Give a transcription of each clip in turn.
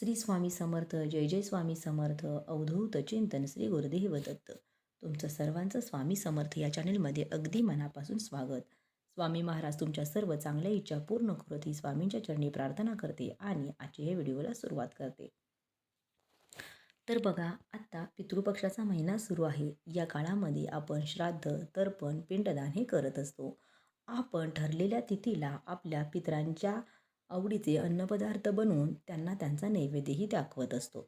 श्री स्वामी समर्थ जय जय स्वामी समर्थ अवधूत चिंतन श्री गुरुदेव दत्त. तुमचं सर्वांचं स्वामी समर्थ या चॅनेलमध्ये अगदी मनापासून स्वागत. स्वामी महाराज तुमच्या सर्व चांगल्या इच्छा पूर्ण करत ही स्वामींच्या चरणी प्रार्थना करते आणि आजच्या या व्हिडिओला सुरुवात करते. तर बघा आत्ता पितृपक्षाचा महिना सुरू आहे. या काळामध्ये आपण श्राद्ध तर्पण पिंडदान हे करत असतो. आपण ठरलेल्या तिथीला आपल्या पितरांच्या आवडीचे अन्नपदार्थ बनवून त्यांना त्यांचा नैवेद्यही दाखवत असतो.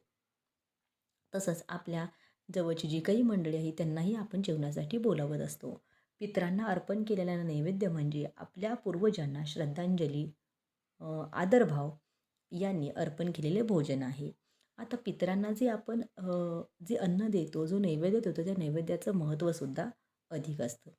तसंच आपल्या जवळची जी काही मंडळी आहे त्यांनाही आपण जेवणासाठी बोलावत असतो. पितरांना अर्पण केलेला नैवेद्य म्हणजे आपल्या पूर्वजांना श्रद्धांजली आदरभाव यांनी अर्पण केलेले भोजन आहे. आता पितरांना जे आपण जे अन्न देतो जो नैवेद्य देतो त्या नैवेद्याचं महत्त्वसुद्धा अधिक असतं.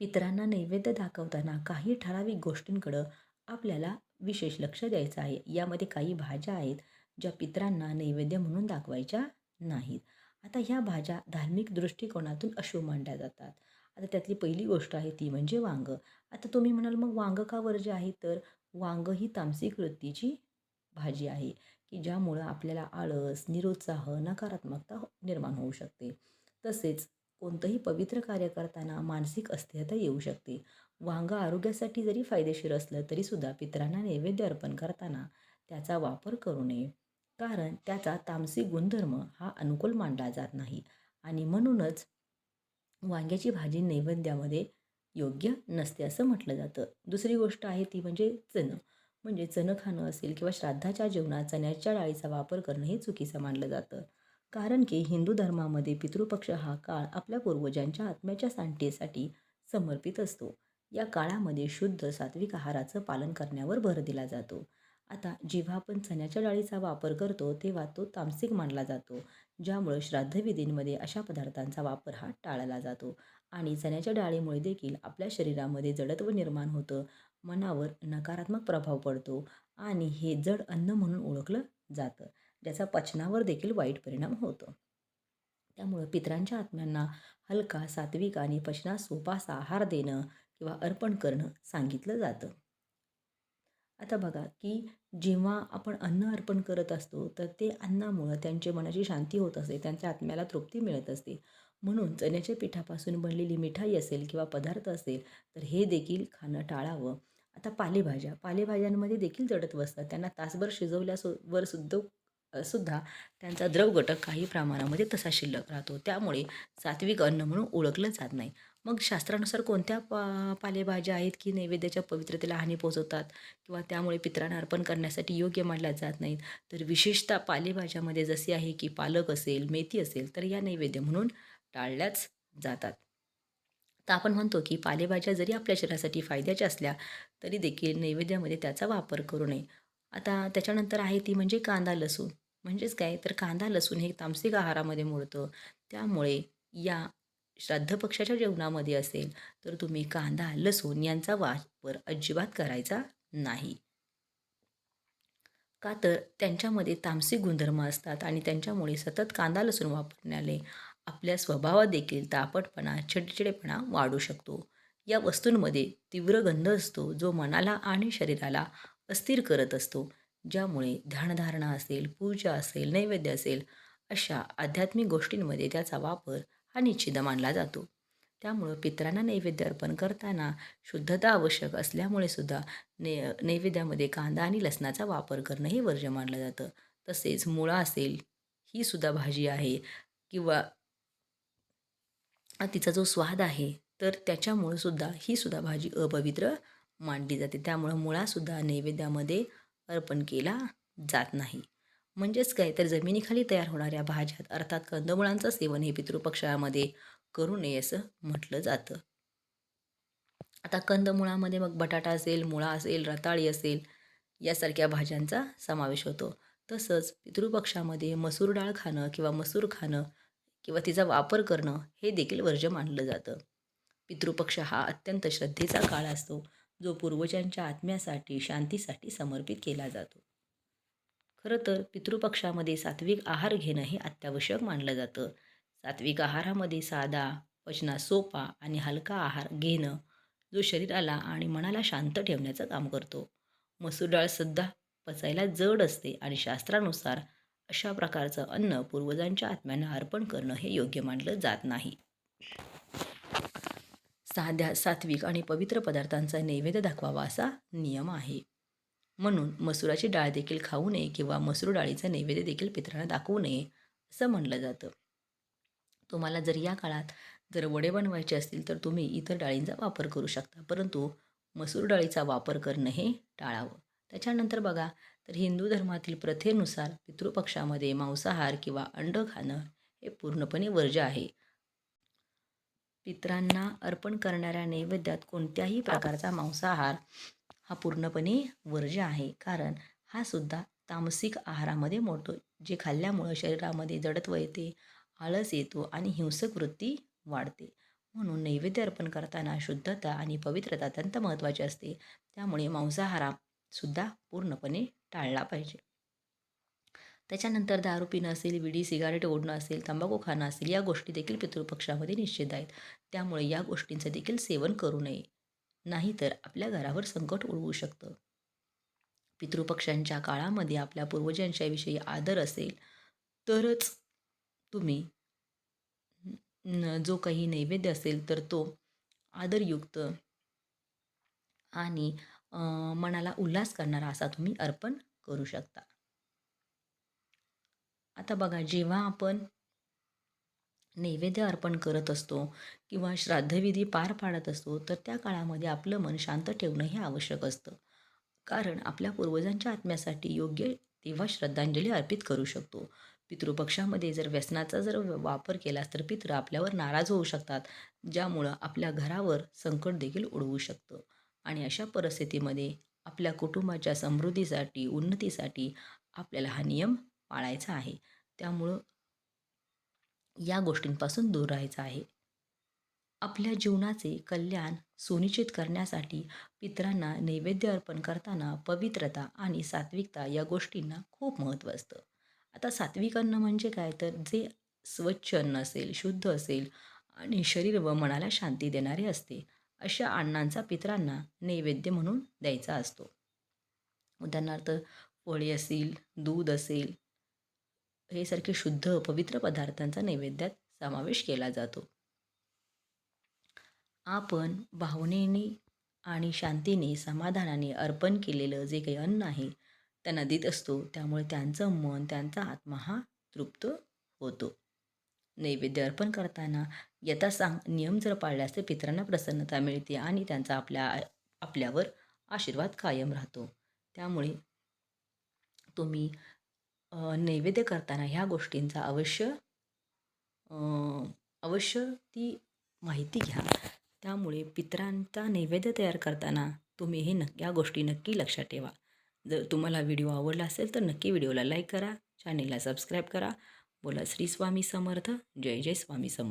पित्रांना नैवेद्य दाखवताना काही ठराविक गोष्टींकडं आपल्याला विशेष लक्ष द्यायचं आहे. यामध्ये काही भाज्या आहेत ज्या पितरांना नैवेद्य म्हणून दाखवायच्या नाहीत. आता ह्या भाज्या धार्मिक दृष्टिकोनातून अशुभ मांडल्या जातात. आता त्यातली पहिली गोष्ट आहे ती म्हणजे वांगं. आता तुम्ही म्हणाल मग वांगं का वर्ज्य आहे? तर वांगं ही तामसिक वृत्तीची भाजी आहे की ज्यामुळं आपल्याला आळस निरुत्साह नकारात्मकता हो-, निर्माण होऊ शकते. तसेच कोणतंही पवित्र कार्य करताना मानसिक अस्थिरता येऊ शकते. वांगा आरोग्यासाठी जरी फायदेशीर असलं तरीसुद्धा पितरांना नैवेद्य अर्पण करताना त्याचा वापर करू नये. कारण त्याचा तामसिक गुणधर्म हा अनुकूल मानला जात नाही आणि म्हणूनच वांग्याची भाजी नैवेद्यामध्ये योग्य नसते असं म्हटलं जातं. दुसरी गोष्ट आहे ती म्हणजे चणं. म्हणजे चणं खाणं असेल किंवा श्राद्धाच्या जेवणात चण्याच्या डाळीचा वापर करणं हे चुकीचं मानलं जातं. कारण की हिंदू धर्मामध्ये पितृपक्ष हा काळ आपल्या पूर्वजांच्या आत्म्याच्या शांतीसाठी समर्पित असतो. या काळामध्ये शुद्ध सात्विक आहाराचं पालन करण्यावर भर दिला जातो. आता जेव्हा आपण चण्याच्या डाळीचा वापर करतो तेव्हा तो तामसिक मानला जातो ज्यामुळे श्राद्धविधींमध्ये अशा पदार्थांचा वापर हा टाळला जातो आणि चण्याच्या डाळीमुळे देखील आपल्या शरीरामध्ये जडत्व निर्माण होतं मनावर नकारात्मक प्रभाव पडतो आणि हे जड अन्न म्हणून ओळखलं जातं. ज्याचा पचनावर देखील वाईट परिणाम होतो. त्यामुळं पितरांच्या आत्म्यांना हलका सात्विक आणि पचनास सोपासा आहार देणं किंवा अर्पण करणं सांगितलं जातं. आता बघा की जेव्हा आपण अन्न अर्पण करत असतो तर ते अन्नामुळं त्यांच्या मनाची शांती होत असते त्यांच्या आत्म्याला तृप्ती मिळत असते. म्हणून चण्याच्या पिठापासून बनलेली मिठाई असेल किंवा पदार्थ असेल तर हे देखील खाणं टाळावं. आता पालेभाज्या पालेभाज्यांमध्ये देखील जडत्व असतात. त्यांना तासभर शिजवल्यासो वर सुद्धा सुद्धा त्यांचा द्रव घटक काही प्रमाणामध्ये तसा शिल्लक राहतो. त्यामुळे सात्विक अन्न म्हणून ओळखलं जात नाही. मग शास्त्रानुसार कोणत्या पा पालेभाज्या आहेत की नैवेद्याच्या पवित्रतेला हानी पोहोचवतात? किंवा त्यामुळे पित्रांना अर्पण करण्यासाठी योग्य मानल्या जात नाहीत. तर विशेषतः पालेभाज्यामध्ये जसे आहे की पालक असेल मेथी असेल तर या नैवेद्य म्हणून टाळल्याच जातात. तर आपण म्हणतो की पालेभाज्या जरी आपल्या शरीरासाठी फायद्याच्या असल्या तरी देखील नैवेद्यामध्ये त्याचा वापर करू नये. आता त्याच्यानंतर आहे ती म्हणजे कांदा लसूण. म्हणजेच काय? तर कांदा लसूण हे तामसिक आहारामध्ये मोडतं त्यामुळे या श्राद्ध पक्षाच्या जेवणामध्ये असेल तर तुम्ही कांदा लसूण यांचा वापर अजिबात करायचा नाही. का तर त्यांच्यामध्ये तामसिक गुणधर्म असतात आणि त्यांच्यामुळे सतत कांदा लसूण वापरण्याने आपल्या स्वभावात देखील तापटपणा चिडचिडेपणा वाढू शकतो. या वस्तूंमध्ये तीव्र गंध असतो जो मनाला आणि शरीराला अस्थिर करत असतो. ज्यामुळे ध्यानधारणा असेल पूजा असेल नैवेद्य असेल अशा आध्यात्मिक गोष्टींमध्ये त्याचा वापर हा निश्चित मानला जातो. त्यामुळं पितरांना नैवेद्य अर्पण करताना शुद्धता आवश्यक असल्यामुळे सुद्धा ने नैवेद्यामध्ये कांदा आणि लसणाचा वापर करणं हे वर्ज्य मानलं जातं. तसेच मुळा असेल ही सुद्धा भाजी आहे किंवा तिचा जो स्वाद आहे तर त्याच्यामुळं सुद्धा ही सुद्धा भाजी अपवित्र मांडली जाते. त्यामुळं मुळासुद्धा नैवेद्यामध्ये अर्पण केला जात नाही. म्हणजेच काय? तर जमिनीखाली तयार होणाऱ्या भाज्यात अर्थात कंदमुळांचं सेवन हे पितृपक्षामध्ये करू नये असं म्हटलं जातं. आता कंदमुळामध्ये मग बटाटा असेल मुळा असेल रताळी असेल यासारख्या भाज्यांचा समावेश होतो. तसंच पितृपक्षामध्ये मसूर डाळ खाणं किंवा मसूर खाणं किंवा तिचा वापर करणं हे देखील वर्ज्य मानलं जातं. पितृपक्ष हा अत्यंत श्रद्धेचा काळ असतो. जो पूर्वजांच्या आत्म्यासाठी शांतीसाठी समर्पित केला जातो. खरं तर पितृपक्षामध्ये सात्विक आहार घेणं हे अत्यावश्यक मानलं जातं. सात्विक आहारामध्ये साधा पचना सोपा आणि हलका आहार घेणं जो शरीराला आणि मनाला शांत ठेवण्याचं काम करतो. मसूर डाळ सुद्धा पचायला जड असते आणि शास्त्रानुसार अशा प्रकारचं अन्न पूर्वजांच्या आत्म्यांना अर्पण करणं हे योग्य मानलं जात नाही. साध्या सात्विक आणि पवित्र पदार्थांचा नैवेद्य दाखवावा असा नियम आहे. म्हणून मसुराची डाळ देखील खाऊ नये किंवा मसूर डाळीचा नैवेद्य देखील पितरांना दाखवू नये असं म्हणलं जातं. तुम्हाला जर या काळात जर वडे बनवायचे असतील तर तुम्ही इतर डाळींचा वापर करू शकता परंतु मसूर डाळीचा वापर करणं हे टाळावं. त्याच्यानंतर बघा तर हिंदू धर्मातील प्रथेनुसार पितृपक्षामध्ये मांसाहार किंवा अंड खाणं हे पूर्णपणे वर्ज्य आहे. पितरांना अर्पण करणाऱ्या नैवेद्यात कोणत्याही प्रकारचा मांसाहार हा पूर्णपणे वर्ज्य आहे. कारण हा सुद्धा तामसिक आहारामध्ये मोडतो जे खाल्ल्यामुळं शरीरामध्ये जडत्व येते आळस येतो आणि हिंसक वृत्ती वाढते. म्हणून नैवेद्य अर्पण करताना शुद्धता आणि पवित्रता अत्यंत महत्त्वाची असते. त्यामुळे मांसाहारा सुद्धा पूर्णपणे टाळला पाहिजे. त्याच्यानंतर दारू पिणं असेल विडी सिगारेट ओढणं असेल तंबाखू खाणं असेल या गोष्टी देखील पितृपक्षामध्ये निश्चित आहेत. त्यामुळे या गोष्टींचं देखील सेवन करू नये. नाहीतर आपल्या घरावर संकट उडवू शकतं. पितृपक्षांच्या काळामध्ये आपल्या पूर्वजांच्याविषयी आदर असेल तरच तुम्ही जो काही नैवेद्य असेल तर तो आदरयुक्त आणि मनाला उल्हास करणारा असा तुम्ही अर्पण करू शकता. आता बघा जेव्हा आपण नैवेद्य अर्पण करत असतो किंवा श्राद्धविधी पार पाडत असतो तर त्या काळामध्ये आपलं मन शांत ठेवणं हे आवश्यक असतं. कारण आपल्या पूर्वजांच्या आत्म्यासाठी योग्य तेव्हा श्रद्धांजली अर्पित करू शकतो. पितृपक्षामध्ये जर व्यसनाचा जर वापर केलास तर पितृ आपल्यावर नाराज होऊ शकतात ज्यामुळं आपल्या घरावर संकट देखील उडवू शकतं. आणि अशा परिस्थितीमध्ये आपल्या कुटुंबाच्या समृद्धीसाठी उन्नतीसाठी आपल्याला हा नियम पाळायचा आहे. त्यामुळं या गोष्टींपासून दूर राहायचं आहे. आपल्या जीवनाचे कल्याण सुनिश्चित करण्यासाठी पितरांना नैवेद्य अर्पण करताना पवित्रता आणि सात्विकता या गोष्टींना खूप महत्त्व असतं. आता सात्विक अन्न म्हणजे काय? तर जे स्वच्छ अन्न असेल शुद्ध असेल आणि शरीर व मनाला शांती देणारे असते अशा अण्णांचा पितरांना नैवेद्य म्हणून द्यायचा असतो. उदाहरणार्थ पोळी असेल दूध असेल हे सारखे शुद्ध पवित्र पदार्थांचा नैवेद्यात समावेश केला जातो. आपण भावनेने आणि शांतीने समाधानाने अर्पण केलेलं जे काही अन्न आहे त्यांना देत असतो. त्यामुळे त्यांचं मन त्यांचा आत्मा हा तृप्त होतो. नैवेद्य अर्पण करताना यथा सांग नियम जर पाळल्यास तर पितरांना प्रसन्नता मिळते आणि त्यांचा आपल्या आपल्यावर आशीर्वाद कायम राहतो. त्यामुळे तुम्ही नैवेद्य करताना ह्या गोष्टींचा अवश्य अवश्य ती माहिती घ्या. त्यामुळे पितरांचा नैवेद्य तयार करताना तुम्ही हे नक् या गोष्टी नक्की लक्षात ठेवा. जर तुम्हाला व्हिडिओ आवडला असेल तर नक्की व्हिडिओला लाईक करा चॅनेलला सबस्क्राईब करा. बोला श्री स्वामी समर्थ. जय जय स्वामी समर्थ.